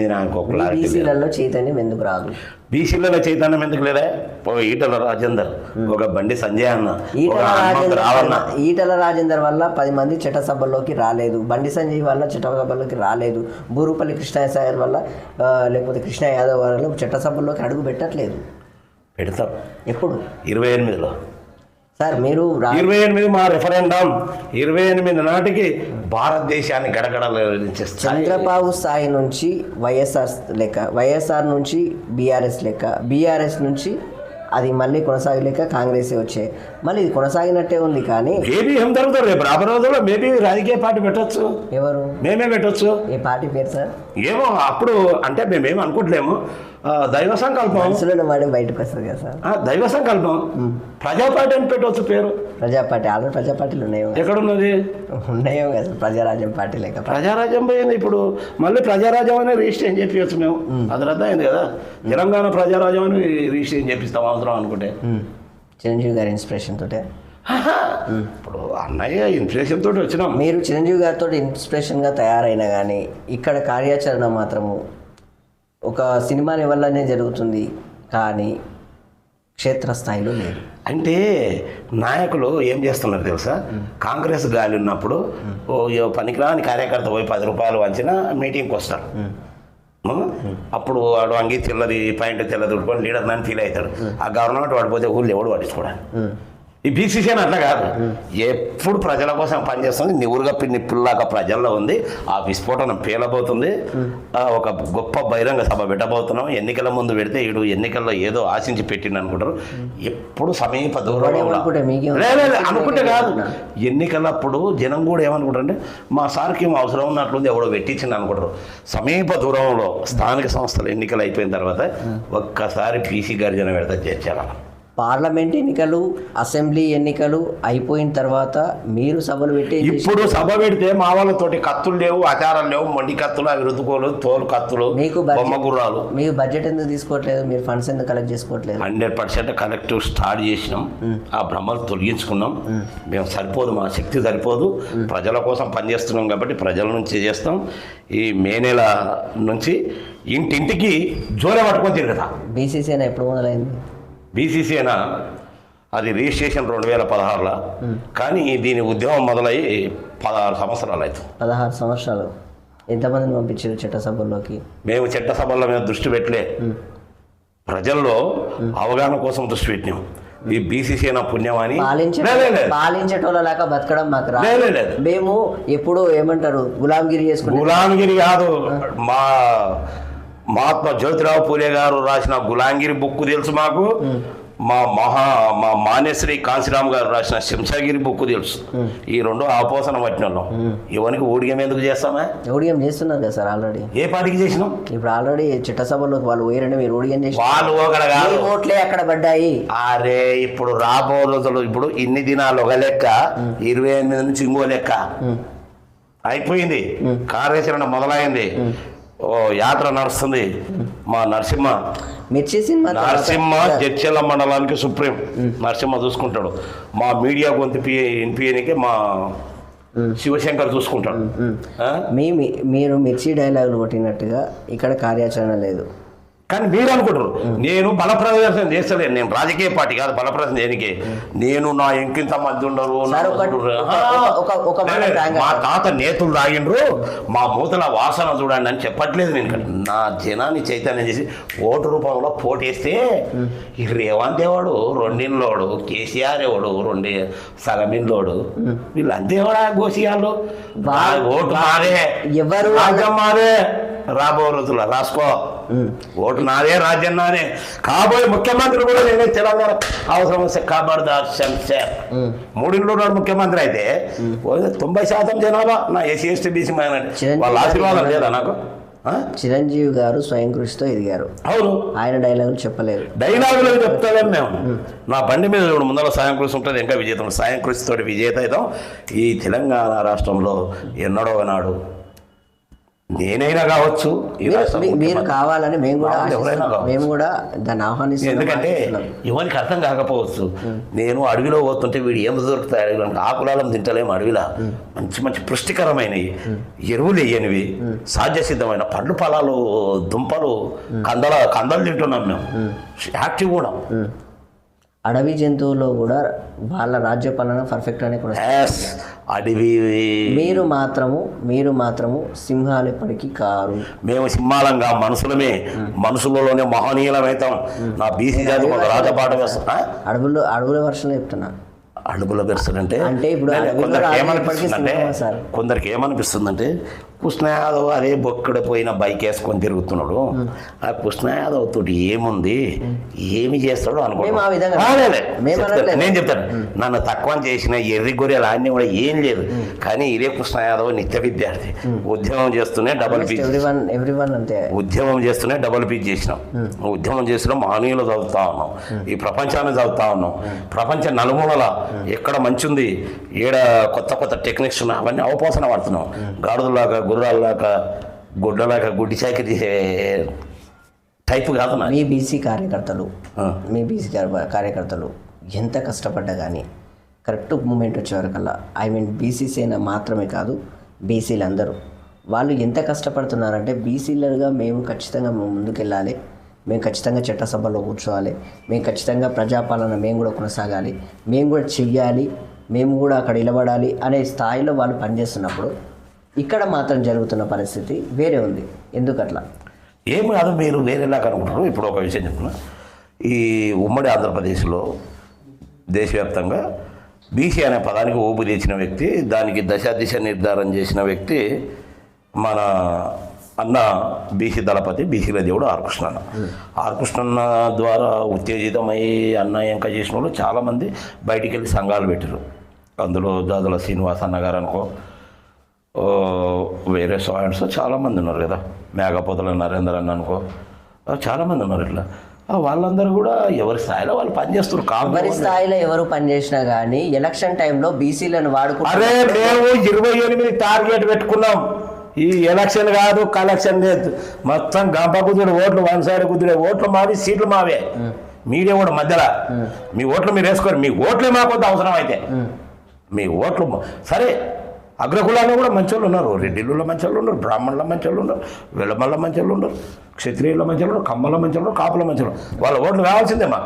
మీద నాకు ఒక క్లారిటీ బీసీలలో చైతన్యం ఎందుకు రాదు? బీసీలలో చైతన్యం ఎందుకు లేదా? ఈటల రాజేందర్ ఒక బండి సంజయ్ అన్న ఈటల రాజేందర్ ఈటల రాజేందర్ వల్ల పది మంది చట్టసభల్లోకి రాలేదు. బండి సంజయ్ వల్ల చట్టసభల్లోకి రాలేదు. బూరుపల్లి కృష్ణయ్య సాగర్ వల్ల లేకపోతే కృష్ణ యాదవ్ వల్ల చట్టసభల్లోకి అడుగు పెట్టట్లేదు. పెడతాం. ఎప్పుడు? ఇరవై ఎనిమిదిలో. సార్ మీరు ఇరవై ఎనిమిది మా రెఫరెండం. ఇరవై ఎనిమిది నాటికి భారతదేశాన్ని గడగడలేసే స్థాయి. చంద్రబాబు స్థాయి నుంచి వైఎస్ఆర్ లెక్క వైఎస్ఆర్ నుంచి బీఆర్ఎస్ లెక్క బీఆర్ఎస్ నుంచి అది మళ్ళీ కొనసాగలేక కాంగ్రెస్ వచ్చాయి. మళ్ళీ ఇది కొనసాగినట్టే ఉంది కానీ మేబీ ఏం జరుగుతుంది? రేపు రాబోయే రోజుల్లో మేబీ రాజకీయ పార్టీ పెట్టొచ్చు. ఎవరు? మేమే పెట్టొచ్చు. ఏ పార్టీ పేరు సార్? ఏమో అప్పుడు అంటే మేమేం అనుకోవట్లేము దైవ సంకల్పం. మనసులో బయటకు వస్తుంది కదా సార్. దైవ సంకల్పం. ప్రజా పార్టీ అని పెట్టవచ్చు పేరు. ప్రజా పార్టీ ఆల్రెడీ ప్రజా పార్టీలు ఉన్నాయో. ఎక్కడున్నది? ఉన్నాయో కదా సార్ ప్రజారాజ్యం పార్టీ లెక్క. ప్రజారాజ్యం పోయింది ఇప్పుడు. మళ్ళీ ప్రజారాజ్యం అనే రిజిస్టర్ అని చెప్పవచ్చు మేము అది రద్దు అయింది కదా తెలంగాణ ప్రజారాజ్యం అని రిజిస్టర్ చేపిస్తాం అవసరం అనుకుంటే. చిరంజీవి గారి ఇన్స్పిరేషన్ తోటే. ఇప్పుడు అన్నయ్య ఇన్ఫ్లేషన్ తోటి వచ్చినాం. మీరు చిరంజీవి గారితో ఇన్స్పిరేషన్గా తయారైనా కానీ ఇక్కడ కార్యాచరణ మాత్రము ఒక సినిమా లెవెల్లోనే జరుగుతుంది కానీ క్షేత్రస్థాయిలో లేదు. అంటే నాయకులు ఏం చేస్తున్నారు తెలుసా? కాంగ్రెస్ గాలి ఉన్నప్పుడు పనికిరాని కార్యకర్త పోయి పది రూపాయలు వంచిన మీటింగ్కి వస్తారు? అప్పుడు వాడు అంగి తెల్లది పాయింట్ తెల్లది ఉడుకొని లీడర్ నన్ను ఫీల్ అవుతాడు. ఆ గవర్నమెంట్ వాడు పోతే ఊళ్ళో ఎవడు పట్టించుకోవడానికి. ఈ బీసీసీ అట్లా కాదు. ఎప్పుడు ప్రజల కోసం పనిచేస్తుంది. నివురుగా పిన్ని పిల్లాక ప్రజల్లో ఉంది. ఆ విస్ఫోటనం పేలబోతుంది. ఒక గొప్ప బహిరంగ సభ పెట్టబోతున్నాం. ఎన్నికల ముందు పెడితే ఇడు ఎన్నికల్లో ఏదో ఆశించి పెట్టిండు అనుకుంటారు. ఎప్పుడు సమీప దూరంలో అనుకుంటే కాదు. ఎన్నికలప్పుడు జనం కూడా ఏమనుకుంటారంటే మా సార్కి ఏం అవసరం ఉన్నట్లుంది ఎవడో పెట్టించింది అనుకుంటారు. సమీప దూరంలో స్థానిక సంస్థలు ఎన్నికలు అయిపోయిన తర్వాత ఒక్కసారి పీసీ గర్జన పెడతా చేర్చాల పార్లమెంట్ ఎన్నికలు అసెంబ్లీ ఎన్నికలు అయిపోయిన తర్వాత మీరు సభలు పెట్టి? ఇప్పుడు సభ పెడితే మా వాళ్ళతోటి కత్తులు లేవు ఆచారాలు లేవు మొండి కత్తులు అవి రుతుకోలు తోలు కత్తులు మీకు బొమ్మ గుర్రాలు. మీకు బడ్జెట్ ఎందుకు తీసుకోవట్లేదు? మీరు ఫండ్స్ ఎందుకు కలెక్ట్ చేసుకోవట్లేదు? హండ్రెడ్ పర్సెంట్ కలెక్టివ్ స్టార్ట్ చేసినాం. ఆ భ్రమలు తొలగించుకున్నాం. మేము సరిపోదు మా శక్తి సరిపోదు. ప్రజల కోసం పనిచేస్తున్నాం కాబట్టి ప్రజల నుంచి చేస్తాం. ఈ మే నెల నుంచి ఇంటింటికి జోర పట్టుకొని తిరుగుతా. బీసీసీ ఎప్పుడు మొదలైంది? బీసీసీ అయినా అది రిజిస్ట్రేషన్ రెండు వేల పదహారులో కానీ దీని ఉద్యమం మొదలై పదహారు సంవత్సరాలు అవుతుంది పదహారు సంవత్సరాలు. ఎంతమందిని పంపించారు చట్టసభల్లోకి మేము చట్టసభల మీద దృష్టి పెట్టలే. ప్రజల్లో అవగాహన కోసం దృష్టి పెట్టినాం. ఈ బీసీసీ అయినా పుణ్యమని. పాలించే లే, లే, లే. పాలించేటోళ్ళ లాగా బతకడం మాకు. మేము ఎప్పుడు ఏమంటారు? గులాంగిరి చేసుకుంటే గులాంగిరి కాదు. మా మహాత్మా జ్యోతిరావు పూలే గారు రాసిన గులాంగిరి బుక్ తెలుసు మాకు. మా మహా మా మానేశ్వరి కాంశీరామ్ గారు రాసిన శంషాగిరి బుక్ తెలుసు. ఈ రెండు ఆపోసన పట్టిన ఇవనికి ఊడిగం ఎందుకు చేస్తామే? ఓడియం చేస్తున్నారు కదా సార్ ఆల్రెడీ? ఏ పార్టీకి చేసినాం? ఇప్పుడు ఆల్రెడీ చట్టసభలోకి వాళ్ళు పోయారంటే మీరు చేసి వాళ్ళు ఒకడ కాదు. మీ ఓట్లే అక్కడ పడ్డాయి? అరే ఇప్పుడు రాబో రోజులు ఇప్పుడు ఇన్ని దినాలు ఒక లెక్క ఇరవై ఎనిమిది నుంచి ఇంకో లెక్క. అయిపోయింది. కార్యాచరణ మొదలైంది. ఓ యాత్ర నడుస్తుంది. మా నరసింహ. మిర్చి సినిమా నరసింహ జడ్చెల్ల మండలానికి సుప్రీం. నరసింహ చూసుకుంటాడు. మా మీడియా గొంతు వినిపించడానికి మా శివశంకర్ చూసుకుంటాడు. మీ- మీరు మిర్చి డైలాగులు కొట్టినట్టుగా ఇక్కడ కార్యాచరణ లేదు. కానీ మీరు అనుకుంటారు నేను బల ప్రదర్శన చేస్తలేను నేను రాజకీయ పార్టీ కాదు బల ప్రదర్శన దేనికి? నేను నా ఇంకింత మంది ఉండరు మా తాత నేతులు తాగిండ్రు మా మూతల వాసన చూడండి అని చెప్పట్లేదు నేను. నా జనాన్ని చైతన్యం చేసి ఓటు రూపంలో పోటేస్తే ఈ రేవంత్ ఎవడు రెండిన్లోడు కేసీఆర్ ఎవడు రెండు సగమిన్లోడు వీళ్ళు అంతేవాడా గోసియాళ్ళు వా- ఓటు మారే ఎవరు మారే రాబో రోజుల్లో రాసుకో. ఓటు నాదే రాజ్యం నాదే. కాబోయే ముఖ్యమంత్రి కూడా నేనే తెలంగాణ అవసరం వస్తే కాబర్దార్ శంషేర్ మూడింట్లో ఉన్నాడు ముఖ్యమంత్రి అయితే. తొంభై శాతం జనాభా. నా ఎస్సీ ఎస్టీ బీసీ మైనారిటీ. వాళ్ళ ఆశీర్వాదం లేదా నాకు? చిరంజీవి గారు స్వయం కృషితో ఎదిగారు. అవును. ఆయన డైలాగులు చెప్పలేదు. డైలాగులు చెప్తాలేం మేము నా బండి మీద చూడు ముందర సాయం కృషి ఉంటుంది ఇంకా విజేత. సాయం కృషితోటి విజేత అవుతాం. ఈ తెలంగాణ రాష్ట్రంలో ఎన్నడో నాడు నేనైనా కావచ్చు మీరు-. కావాలని మేము కూడా. మేము కూడా దాన్ని ఆహ్వానిస్తున్నాం ఎందుకంటే. ఎవరికి అర్థం కాకపోవచ్చు. నేను అడవిలో పోతుంటే వీడు ఏం దొరుకుతాయి అడవిలో ఆకులాలం తింటలేము అడవిలో. మంచి మంచి పుష్టికరమైనవి ఎరువులు వేయనివి సాధ్య సిద్ధమైన పండ్లు పొలాలు దుంపలు కందల కందలు తింటున్నాం మేము. యాక్టివ్ కూడా అడవి జంతువుల్లో కూడా వాళ్ళ రాజ్య పాలన పర్ఫెక్ట్ అనే కూడా అడవి. మీరు మాత్రము మీరు మాత్రము సింహాలు ఎప్పటికీ కారు. మేము సింహాలంగా మనుషులమే. మనుషులలోనే మహనీయులమైతాం. నా బీసీ జాతి ఒక రాజపాట అడవుల్లో అడవుల వర్షంలో చెప్తున్నా. అడుగుల పెరుస్తుందంటే అంటే ఇప్పుడు అడవిలో కొందరికి సింహమే సార్. కొందరికి ఏమనిపిస్తుందంటే కృష్ణ యాదవ్ అదే బొక్కడ పోయిన బైక్ వేసుకొని తిరుగుతున్నాడు. ఆ కృష్ణ యాదవ్ తోటి ఏముంది? ఏమి చేస్తాడో అనుకుంటున్నాను అనట్లేదు. నేను చెప్తాను. నన్ను తక్కువ చేసిన ఎర్రి గొర్రెలు అన్నీ కూడా ఏం లేదు. కానీ ఇదే కృష్ణ యాదవ్ నిత్య విద్యార్థి. ఉద్యమం చేస్తూనే డబల్ అంతే. ఉద్యమం చేస్తూనే డబుల్ పీచ్ చేసినాం. ఉద్యమం చేస్తున్నాం మహనీయులు చదువుతా ఉన్నాం. ఈ ప్రపంచాన్ని చదువుతా ఉన్నాం. ప్రపంచ నలుమూలల ఎక్కడ మంచి ఉంది ఏడ కొత్త కొత్త టెక్నిక్స్ ఉన్నాయి అవన్నీ అవపోసన పడుతున్నాం. గాడుదలాగా గుర్రాల్లాగా గుడ్డలాగా గుడ్డి చాకరీ టైపు కాదు మీ బీసీ కార్యకర్తలు. మీ బీసీ కార్యకర్తలు ఎంత కష్టపడ్డా కానీ కరెక్ట్ మూమెంట్ వచ్చే వరకల్లా ఐ మీన్ బీసీ సేన మాత్రమే కాదు బీసీలు అందరూ వాళ్ళు ఎంత కష్టపడుతున్నారంటే బీసీలుగా మేము ఖచ్చితంగా ముందుకెళ్ళాలి. మేము ఖచ్చితంగా చట్టసభలో కూర్చోవాలి. మేము ఖచ్చితంగా ప్రజాపాలన మేము కూడా కొనసాగాలి. మేము కూడా చెయ్యాలి. మేము కూడా అక్కడ నిలబడాలి అనే స్థాయిలో వాళ్ళు పనిచేస్తున్నప్పుడు ఇక్కడ మాత్రం జరుగుతున్న పరిస్థితి వేరే ఉంది. ఎందుకట్లా? ఏం కాదు మీరు వేరేలాగా అనుకుంటున్నారు ఇప్పుడు ఒక విషయం చెప్తున్నా. ఈ ఉమ్మడి ఆంధ్రప్రదేశ్లో దేశవ్యాప్తంగా బీసీ అనే పదానికి ఊపు తెచ్చిన వ్యక్తి దానికి దశ దిశ నిర్ధారణ చేసిన వ్యక్తి మన అన్న బీసీ దళపతి బీసీల దేవుడు ఆర్కృష్ణన్న. ఆర్కృష్ణన్న ద్వారా ఉత్తేజితమై అన్న ఎంక చేసిన వాళ్ళు చాలామంది బయటికి వెళ్ళి సంఘాలు పెట్టారు అందులో దాదుల శ్రీనివాస అన్న గారు అనుకో వేరే సాయింట్స్ చాలామంది ఉన్నారు కదా. మేఘపోతల నరేందర్ అన్న అనుకో. చాలామంది ఉన్నారు ఇట్లా. వాళ్ళందరూ కూడా ఎవరి స్థాయిలో వాళ్ళు పనిచేస్తారు ఎవరి స్థాయిలో ఎవరు పనిచేసినా కానీ ఎలక్షన్ టైంలో బీసీలను వాడుకుంటారు అరే మేము ఇరవై ఎనిమిది టార్గెట్ పెట్టుకున్నాం. ఈ ఎలక్షన్ కాదు కలెక్షన్ లేదు. మొత్తం గంప కుదురు ఓట్లు వన్ సైడ్ కుదిరే ఓట్లు మావి సీట్లు మావే. మీడియా కూడా మధ్యలో. మీ. ఓట్లు మీరు వేసుకోరు. మీ ఓట్లే మాకు అవసరం అయితే మీ. ఓట్లు సరే అగ్రకులాల్లో కూడా మంచోళ్ళు ఉన్నారు. రెడ్డిల్లో మంచోళ్ళు ఉన్నారు బ్రాహ్మణుల మంచోళ్ళు ఉన్నారు వెలమల్ల మంచోళ్ళు ఉన్నారు క్షత్రియుల మంచోళ్ళు ఉన్నారు కమ్మల మంచోళ్ళు ఉన్నారు కాపుల మంచోళ్ళు వాళ్ళ ఓట్లు కావాల్సిందే మా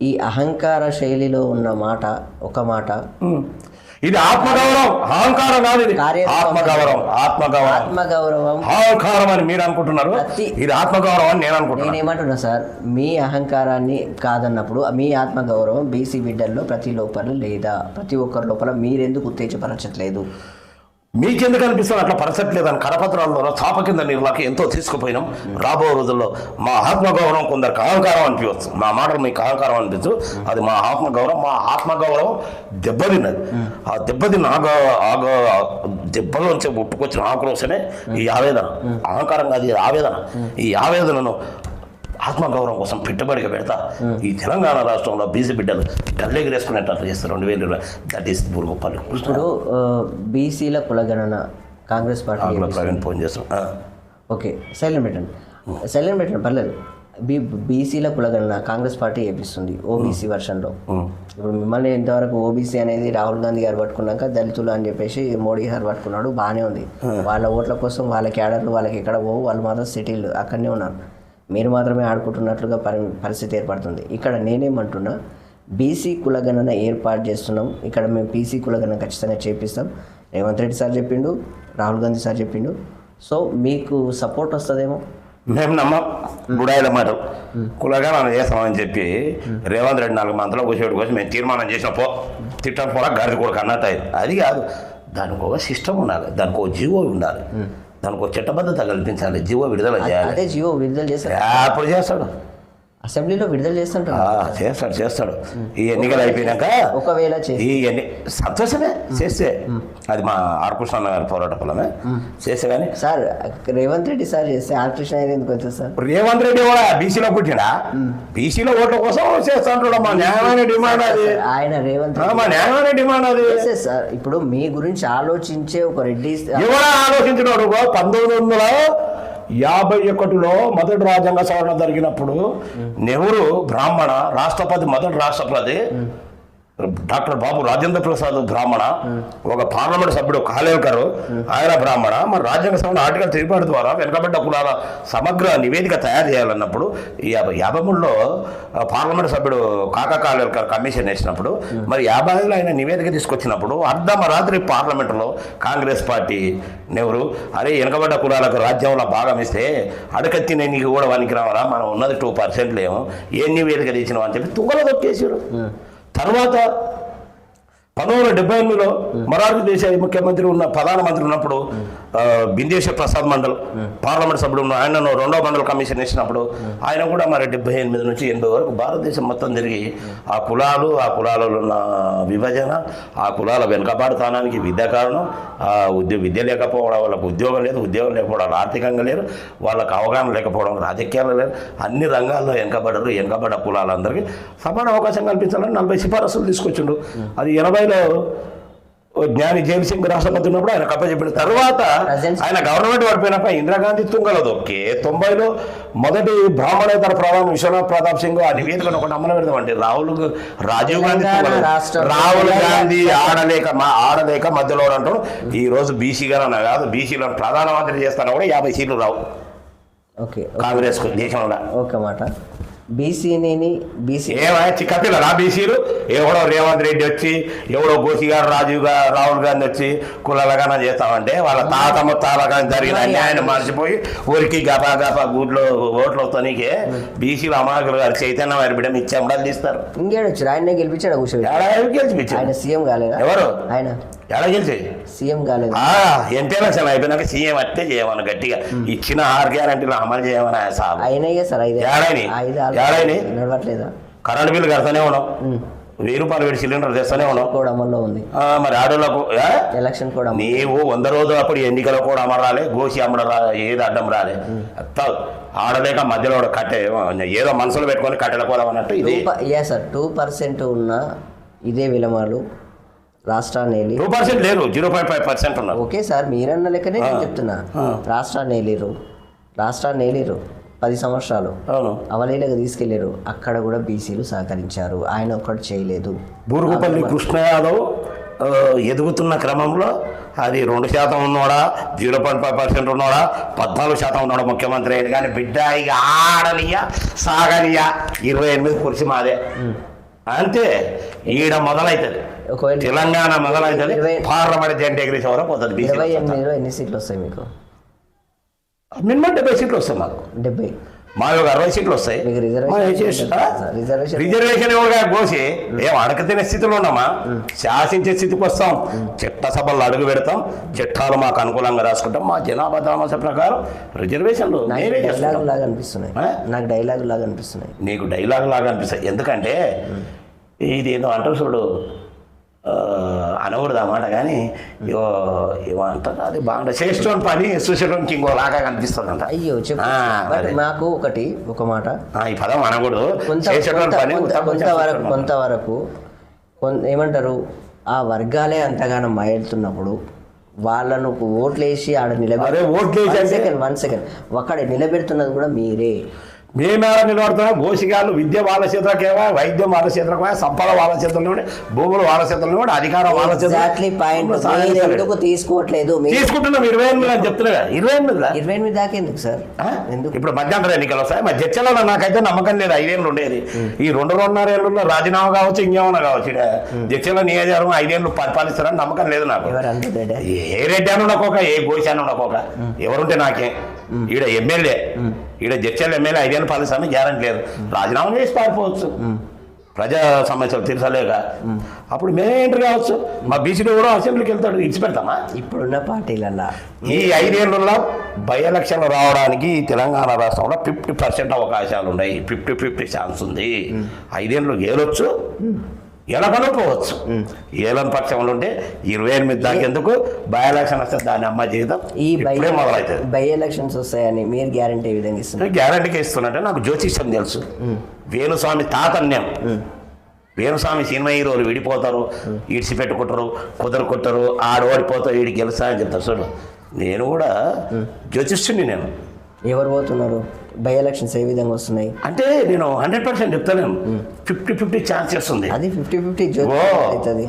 ఈ అహంకార శైలిలో ఉన్న మాట ఒక మాట. ఇది ఆత్మగౌరవం అహంకారం కాదు ఇది. ఆత్మగౌరవం ఆత్మగౌరవం. ఆత్మగౌరవం. అహంకారం అని మీరు అనుకుంటున్నారు. ఇది ఆత్మగౌరవం అని నేను అనుకుంటున్నాను. నేనేమంటున్నా సార్ మీ అహంకారాన్ని కాదన్నప్పుడు మీ ఆత్మగౌరవం బీసీ బిడ్డల్లో ప్రతి లోపల లేదా ప్రతి ఒక్కరి లోపల మీరెందుకు ఉత్తేజపరచట్లేదు? మీకెందుకు అనిపిస్తుంది? అట్లా పరచట్లేదని కరపత్రాల్లో చాప కింద నీళ్ళకి ఎంతో తీసుకుపోయినాం. రాబో రోజుల్లో మా ఆత్మగౌరవం కొందరికి అహంకారం అనిపించవచ్చు మా మాటలు మీకు అహంకారం అనిపించు. అది మా ఆత్మగౌరవం మా ఆత్మగౌరవం దెబ్బతిన్నది. ఆ దెబ్బతిన్న ఆగ ఆగ దెబ్బలోంచి పుట్టుకొచ్చిన ఆక్రోశమే ఈ ఆవేదన. అహంకారం కాదు ఇది ఆవేదన. ఈ ఆవేదనను ఆత్మగౌరవం కోసం పెట్టుబడిగా పెడతా. ఈ తెలంగాణ రాష్ట్రంలో బీసీ బిడ్డలు డల్లెగిరేసుకునేటట్లు చేస్తారు రెండు వేలు. దట్ ఈస్ బురుగుపల్లి కృష్ణ ఇప్పుడు బీసీల కులగణన కాంగ్రెస్ పార్టీ ప్రవీణ్ ఫోన్ చేస్తాం. ఓకే సైలెంట్ పెట్టండి. సైలెంట్ పెట్టండి పర్లేదు. బీ బీసీల కులగణన కాంగ్రెస్ పార్టీ చేపిస్తుంది ఓబీసీ వర్షన్లో. ఇప్పుడు మిమ్మల్ని ఇంతవరకు ఓబీసీ అనేది రాహుల్ గాంధీ గారు పట్టుకున్నాక దళితులు అని చెప్పేసి మోడీ గారు పట్టుకున్నాడు బాగానే ఉంది. వాళ్ళ ఓట్ల కోసం వాళ్ళ క్యాడర్లు వాళ్ళకి ఎక్కడ పోవు వాళ్ళు మాత్రం సిటీలు అక్కడనే ఉన్నారు. మీరు మాత్రమే ఆడుకుంటున్నట్లుగా పరి పరిస్థితి ఏర్పడుతుంది. ఇక్కడ నేనేమంటున్నా బీసీ కులగణన ఏర్పాటు చేస్తున్నాం. ఇక్కడ మేము బీసీ కులగణన ఖచ్చితంగా చేపిస్తాం. రేవంత్ రెడ్డి సార్ చెప్పిండు రాహుల్ గాంధీ సార్ చెప్పిండు. సో మీకు సపోర్ట్ వస్తుందేమో? మేము నమ్మం బుడాయిల మాట కులగా మనం చేస్తామని చెప్పి రేవంత్ రెడ్డి నాలుగు మంత్రులు కూర్చోటి కోసం మేము తీర్మానం చేసిన పో. తిట్టడం పోలా గాడిద కూడా అన్నట్టు అయింది. అది కాదు దానికి ఒక సిస్టమ్ ఉండాలి దానికి ఒక జీవో ఉండాలి. దానికి ఒక చట్టబద్ధత కల్పించాలి జీవో విడుదల చేయాలి. అదే జియో విడుదల చేశారు అప్పుడు చేస్తాడు. అసెంబ్లీలో విడుదల చేస్తుంటారు చేస్తాడు చేస్తాడు. ఈ ఎన్నికలు అయిపోయినాక ఒకవేళ ఈ ఎన్ని సంతోషమే చేస్తే. అది మా ఆర్ కృష్ణ గారి పోరాట ఫలమే చేస్తే కానీ సార్ రేవంత్ రెడ్డి సార్ చేస్తే ఆర్ కృష్ణ అయితే ఎందుకు వచ్చారు సార్? రేవంత్ రెడ్డి కూడా బీసీలో పుట్టినా బీసీలో ఓట్ల కోసం చేస్తాంటాడు మా న్యాయమైన డిమాండ్ అది. ఆయన రేవంత్ మా న్యాయమైన డిమాండ్ అది. సార్ ఇప్పుడు మీ గురించి ఆలోచించే ఒక రెడ్డి ఎవరు ఆలోచించినాడు? పంతొమ్మిది వందల యాభై ఒకటిలో మొదటి రాజ్యాంగ సవరణ జరిగినప్పుడు నెహ్రూ బ్రాహ్మణ రాష్ట్రపతి మొదటి రాష్ట్రపతి. డాక్టర్ బాబు రాజేంద్ర ప్రసాద్ బ్రాహ్మణ ఒక పార్లమెంట్ సభ్యుడు కాలేకర్ ఆయన బ్రాహ్మణ. మరి రాజ్యాంగ సభ ఆర్టికల్ తిరుగుబాటు ద్వారా వెనుకబడ్డ కులాల సమగ్ర నివేదిక తయారు చేయాలన్నప్పుడు యాభై యాభై మూడులో పార్లమెంట్ సభ్యుడు కాకా కాలేకర్ కమిషన్ వేసినప్పుడు మరి యాభై ఐదులో ఆయన నివేదిక తీసుకొచ్చినప్పుడు అర్ధమరాత్రి పార్లమెంటులో కాంగ్రెస్ పార్టీ నెవరు అరే వెనుకబడ్డ కులాలకు రాజ్యంలో భాగం ఇస్తే అడకత్తి నీకు కూడా వనికి రావరా మనం ఉన్నది టూ పర్సెంట్ లేము. ఏం నివేదిక తెచ్చినావు అని చెప్పి తుంగలో తొక్కేసారు తర్వాత పంతొమ్మిది వందల డెబ్బై ఎనిమిదిలో మొరార్జీ దేశాయ్ ముఖ్యమంత్రి ఉన్న ప్రధానమంత్రి ఉన్నప్పుడు బిందేశ్వర్ ప్రసాద్ మండల్ పార్లమెంట్ సభ్యుడు ఉన్న ఆయనను రెండో మండల్ కమిషన్ ఇచ్చినప్పుడు ఆయన కూడా మరి డెబ్బై ఎనిమిది నుంచి ఎనభై వరకు భారతదేశం మొత్తం తిరిగి ఆ కులాలు ఆ కులాలలో ఉన్న విభజన ఆ కులాల వెనుకబాటుతనానికి విద్య కారణం ఆ ఉద్య విద్య లేకపోవడం వాళ్ళకు ఉద్యోగం లేదు ఉద్యోగం లేకపోవడం ఆర్థికంగా లేరు వాళ్ళకి అవగాహన లేకపోవడం రాజకీయాలు లేరు అన్ని రంగాల్లో వెనుకబడరు వెనుకబడ్డ కులాలందరికీ సమాన అవకాశం కల్పించాలని నలభై సిఫారసులు తీసుకొచ్చిండు. అది ఎనభైలో ఓ జ్ఞాని జైల్ సింగ్ రాష్ట్రపతి ఉన్నప్పుడు ఆయన కప్పచెప్పిన తర్వాత ఆయన గవర్నమెంట్ పడిపోయినాక ఇందిరాగాంధీ తుంగల దొక్కి తొంభైలో మొదటి బ్రాహ్మణేతర ప్రధాని విశ్వనాథ్ ప్రతాప్ సింగ్ ఆ నివేదికను ఒకటి అమలు పెడదామంటే రాహుల్ రాజీవ్ గాంధీ రాహుల్ గాంధీ ఆడలేక మా ఆడలేక మధ్యలో అంటాడు. ఈ రోజు బీసీగా కాదు బీసీలో ప్రధానమంత్రి చేస్తాను కూడా యాభై సీట్లు రావు. ఓకే. కాంగ్రెస్ దేశంలో. ఓకే మాట. బీసీని బీసీ ఏమైనా చిక్కపిల్ల రా బీసీలు? ఎవడో రేవంత్ రెడ్డి వచ్చి ఎవడో గోసి గారు రాజీవ్ గారు రాహుల్ గాంధీ వచ్చి కులలగాన చేస్తామంటే వాళ్ళ తాత ముత్తాలగానే జరిగిన అన్యాయాన్ని మర్చిపోయి ఊరికి గపా గపా గూట్లో ఓట్లు వస్తానికే బీసీలు అమాయకులు గారు చైతన్య వారి బిడ్డ మీ చెంబడలు తీస్తారు. ఇంకేడు వచ్చారు ఆయనే గెలిపించాడు కూర్చోబెట్టి? గెలిచిపించారు? ఆయన సీఎం కాలేదా? ఎవరు? ఆయన. ఎలా గెలిచి సీఎం కాలేదు. ఎంపీ ఎలక్షన్ అయిపోయినాక సీఎం అట్టే చేయమని గట్టిగా. ఇచ్చిన ఆరు గ్యారంటీలు అమలు చేయమని సార్ అయినాయి సార్? నడవట్లేదా? కరెంట్ బిల్లు కడతానే ఉన్నాం. వెయ్యి రూపాయలు పెట్టి సిలిండర్ తెస్తూనే ఉన్నాం. కూడా అమల్లో ఉంది. ఆ, మరి ఆడోళ్ళకు? ఎలక్షన్ కూడా అమలు. నీవు వంద రోజులు అప్పుడు ఎన్నికలు కూడా అమరాలి గోసి అమ్మడం రా ఏది అడ్డం రాలే. ఆడలేక మధ్యలో కట్టే ఏదో మనసులో పెట్టుకొని అన్నట్టు ఇది. సార్ టూ పర్సెంట్ ఉన్న ఇదే విలమాలు. రాష్ట్రాన్ని వెళ్ళి టూ పర్సెంట్ లేరు జీరో పాయింట్ ఫైవ్ పర్సెంట్ ఉన్నారు. ఓకే సార్ మీరన్న లెక్కనే నేను చెప్తున్నా. రాష్ట్రాన్ని వెళ్ళిరు రాష్ట్రాన్ని వెళ్ళిరు పది సంవత్సరాలు అవును. అవలీలగా తీసుకెళ్ళారు. అక్కడ కూడా బీసీలు సహకరించారు. ఆయన ఒక్కటి చేయలేదు. బూరుగుపల్లి కృష్ణ యాదవ్ ఎదుగుతున్న క్రమంలో అది రెండు శాతం ఉన్నోడా జీరో పాయింట్ ఫైవ్ పర్సెంట్ ఉన్నోడా పద్నాలుగు శాతం ఉన్నాడు ముఖ్యమంత్రి కానీ బిడ్డ ఇక ఆడనియా సాగనియా ఇరవై ఎనిమిది కుర్చీ మాదే. అంతే. ఈడ మొదలవుతుంది తెలంగాణ మొదలవుతుంది ఇరవై- పార్లమెంట్ జంట ఎగిరేసే వరకు పోతుంది బీసీ ఎన్ని సీట్లు వస్తాయి మీకు? మినిమం డెబ్బై సీట్లు వస్తాయి మాకు. డెబ్బై. మా ఒక అరవై సీట్లు వస్తాయి. మీకు రిజర్వేషన్ మా ఏసేసి- ఆ? రిజర్వేషన్ రిజర్వేషన్ ఎవరుగా కోసి ఏం అడకతినే స్థితిలో ఉన్నామా? శాసించే స్థితికి వస్తాం. చట్టసభల్లో అడుగు పెడతాం. చట్టాలు మాకు అనుకూలంగా రాసుకుంటాం. మా జనాభా దామాస ప్రకారం రిజర్వేషన్లు డైలాగ్ లాగా అనిపిస్తున్నాయి? నాకు డైలాగ్ లాగా అనిపిస్తున్నాయి. నీకు డైలాగ్ లాగా అనిపిస్తాయి. ఎందుకంటే ఇది ఏదో అంటారు చూడు అనకూడదు అన్నమాట కానీ ఇవో అంటారు అది బాగుంటుంది. చేసేటోని పని చూసేటోనికి ఇంకో లాగా కనిపిస్తుంది అంట అయ్యో చెప్పు. మాకు ఒకటి ఒక మాట. ఈ పదం అనకూడదు. చేసేటోని పని కొంతవరకు కొంతవరకు ఏమంటారు ఆ వర్గాలే అంతగానో మయలుతున్నప్పుడు వాళ్ళను ఓట్లేసి ఆడ ఓట్లేసి వన్ సెకండ్ వన్ సెకండ్ అక్కడ నిలబెడుతున్నది కూడా మీరే. మేమేలా నిలబడుతున్నాం. గోసిగాళ్ళు విద్య వాళ్ళ చేతులకేవా వైద్యం వాళ్ళ చేతులకేవా సంపద వాళ్ళ చేతుల్లో భూములు వాళ్ళ చేతుల్లో అధికారం వాళ్ళ ఎందుకు తీసుకోవట్లేదు? తీసుకుంటున్నాం ఇరవై ఎనిమిది అని చెప్తున్నా ఇరవై ఎనిమిది ఇరవై ఎనిమిది దాకా ఎందుకు సార్? ఎందుకు? ఇప్పుడు మధ్యంతర ఎన్నికలు వస్తాయి. మరి చర్చలో నాకైతే నమ్మకం లేదు. ఐదేళ్ళు ఉండేది. ఈ రెండు రెండున్నర ఏళ్ళలో రాజీనామా కావచ్చు ఇంకేమన్నా కావచ్చు. చర్చలో నియోజకవర్గం ఐదేళ్ళు పరిపాలిస్తారని నమ్మకం లేదు నాకు. ఏ రెడ్డి అని ఉండకోక ఏ గోసి అని ఉండకోక. ఎవరుంటే నాకే. ఈడ ఎమ్మెల్యే. ఈడ జడ్చల్ ఎమ్మెల్యే ఐదేళ్ళు పాలిస్తాను గ్యారంటీ లేదు. రాజీనామా చేసి పారిపోవచ్చు. ప్రజా సమస్యలు తీర్చలేక. అప్పుడు మేమే ఎంటర్ కావచ్చు. మా బీసీలో కూడా అసెంబ్లీకి వెళ్తాడు ఇచ్చిపెడతామా? ఇప్పుడున్న పార్టీలల్లా. ఈ ఐదేళ్ళలో బై ఎలక్షన్లు రావడానికి తెలంగాణ రాష్ట్రంలో ఫిఫ్టీ పర్సెంట్ అవకాశాలు ఉన్నాయి. ఫిఫ్టీ ఫిఫ్టీ ఛాన్స్ ఉంది. ఐదేళ్ళు ఏలొచ్చు ఎలకను పోవచ్చు ఏలని పక్షంలో ఉంటే ఇరవై ఎనిమిది దాకా ఎందుకు? బై ఎలక్షన్ వస్తే దాని అమ్మ జీవితం ఈ మొదలవుతుంది. బై ఎలక్షన్స్ వస్తాయని మీరు గ్యారంటీ విధంగా ఇస్తున్నారు? గ్యారంటీకి ఇస్తున్నట్టే నాకు జ్యోతిష్యం తెలుసు. వేణుస్వామి తాతన్యం వేణుస్వామి సినిమా హీరోలు విడిపోతారు ఈడ్చి పెట్టుకుంటారు కుదరుకుంటారు ఆడు ఓడిపోతారు ఈడు గెలుస్తా అని చెప్తారు. చూడు నేను కూడా జ్యోతిష్యుని నేను. ఎవరు పోతున్నారు? బై ఎలక్షన్స్ ఏ విధంగా వస్తున్నాయి? అంటే నేను హండ్రెడ్ పర్సెంట్ చెప్తాను ఫిఫ్టీ ఫిఫ్టీ ఛాన్సెస్ ఉంది అది ఫిఫ్టీ ఫిఫ్టీ. అవుతుంది.